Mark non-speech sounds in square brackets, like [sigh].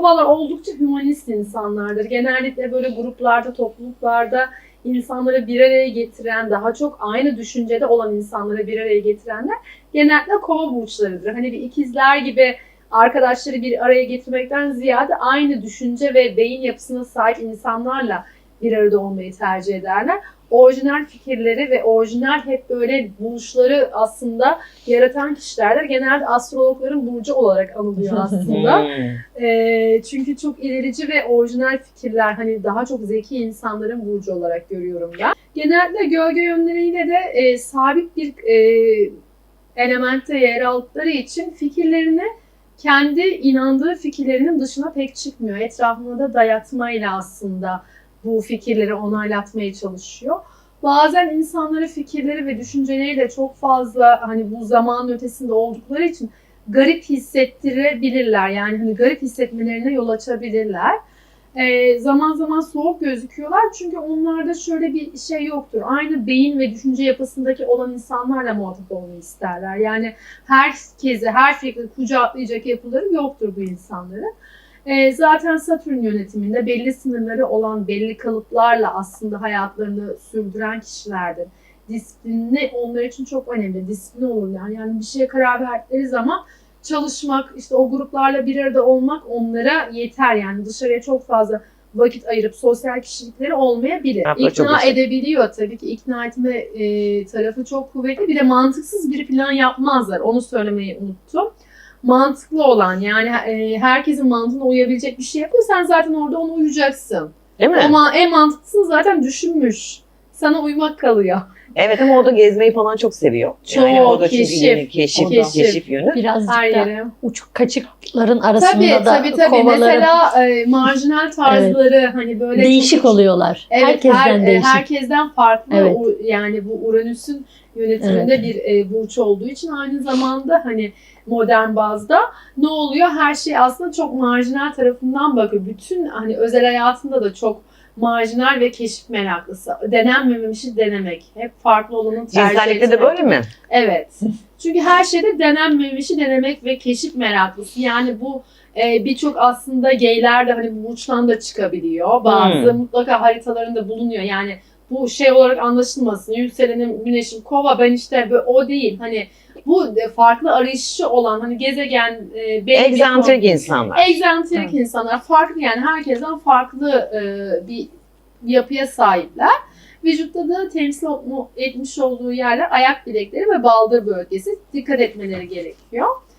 kovalar oldukça hümanist insanlardır. Genellikle böyle gruplarda, topluluklarda insanları bir araya getiren, daha çok aynı düşüncede olan insanları bir araya getirenler genellikle kova burçlarıdır. Hani bir ikizler gibi arkadaşları bir araya getirmekten ziyade aynı düşünce ve beyin yapısına sahip insanlarla bir arada olmayı tercih ederler. Orijinal fikirleri ve orijinal hep böyle buluşları aslında yaratan kişilerdir. Genelde astrologların burcu olarak anılıyor [laughs] aslında. Ee, çünkü çok ilerici ve orijinal fikirler hani daha çok zeki insanların burcu olarak görüyorum ben. Genellikle gölge yönleriyle de e, sabit bir e, elementte yer aldıkları için fikirlerini kendi inandığı fikirlerinin dışına pek çıkmıyor. Etrafına da dayatmayla aslında bu fikirleri onaylatmaya çalışıyor. Bazen insanlara fikirleri ve düşünceleri de çok fazla hani bu zamanın ötesinde oldukları için garip hissettirebilirler. Yani hani garip hissetmelerine yol açabilirler. Ee, zaman zaman soğuk gözüküyorlar çünkü onlarda şöyle bir şey yoktur. Aynı beyin ve düşünce yapısındaki olan insanlarla muhatap olmayı isterler. Yani herkese, her fikri kucaklayacak yapıları yoktur bu insanların. Ee, zaten Satürn yönetiminde belli sınırları olan belli kalıplarla aslında hayatlarını sürdüren kişilerdir. Disiplinli onlar için çok önemli. Disiplin olurlar. Yani bir şeye karar verdikleri zaman çalışmak, işte o gruplarla bir arada olmak onlara yeter. Yani dışarıya çok fazla vakit ayırıp sosyal kişilikleri olmayabilir. Çok İkna edebiliyor tabii ki. ikna etme e, tarafı çok kuvvetli. Bir de mantıksız bir plan yapmazlar. Onu söylemeyi unuttum. Mantıklı olan yani e, herkesin mantığına uyabilecek bir şey yapıyor. Sen zaten orada ona uyacaksın. Değil mi? Ama en mantıklısını zaten düşünmüş. Sana uymak kalıyor. Evet ama o da gezmeyi falan çok seviyor. yani Çok, o da çünkü keşif. yeni keşif, O da. keşif, yönü. Birazcık Her da yere. uç kaçıkların arasında Tabii da tabii tabii. kovaların Mesela e, marjinal tarzları hani böyle değişik çok- oluyorlar. Evet, Herkesten her- değişik. Herkesten farklı. Evet. U- yani bu Uranüs'ün yönetiminde bir e, burç olduğu için aynı zamanda hani modern bazda ne oluyor? Her şey aslında çok marjinal tarafından bakıyor. Bütün hani özel hayatında da çok marjinal ve keşif meraklısı. Denenmemişi denemek. Hep farklı olanı tercih Cinsellikte de böyle mi? Evet. Çünkü her şeyde denenmemişi denemek ve keşif meraklısı. Yani bu e, birçok aslında geyler de hani bu burçtan da çıkabiliyor. Bazı Hmm. mutlaka haritalarında bulunuyor. Yani bu şey olarak anlaşılmasın. Yükselenim, güneşim, kova ben işte böyle o değil. Hani bu de farklı arayışı olan hani gezegen e, belli Egzantrik insanlar. Egzantrik insanlar farklı yani herkesten farklı e, bir yapıya sahipler. Vücutta da temsil etmiş olduğu yerler ayak bilekleri ve baldır bölgesi. Dikkat etmeleri gerekiyor.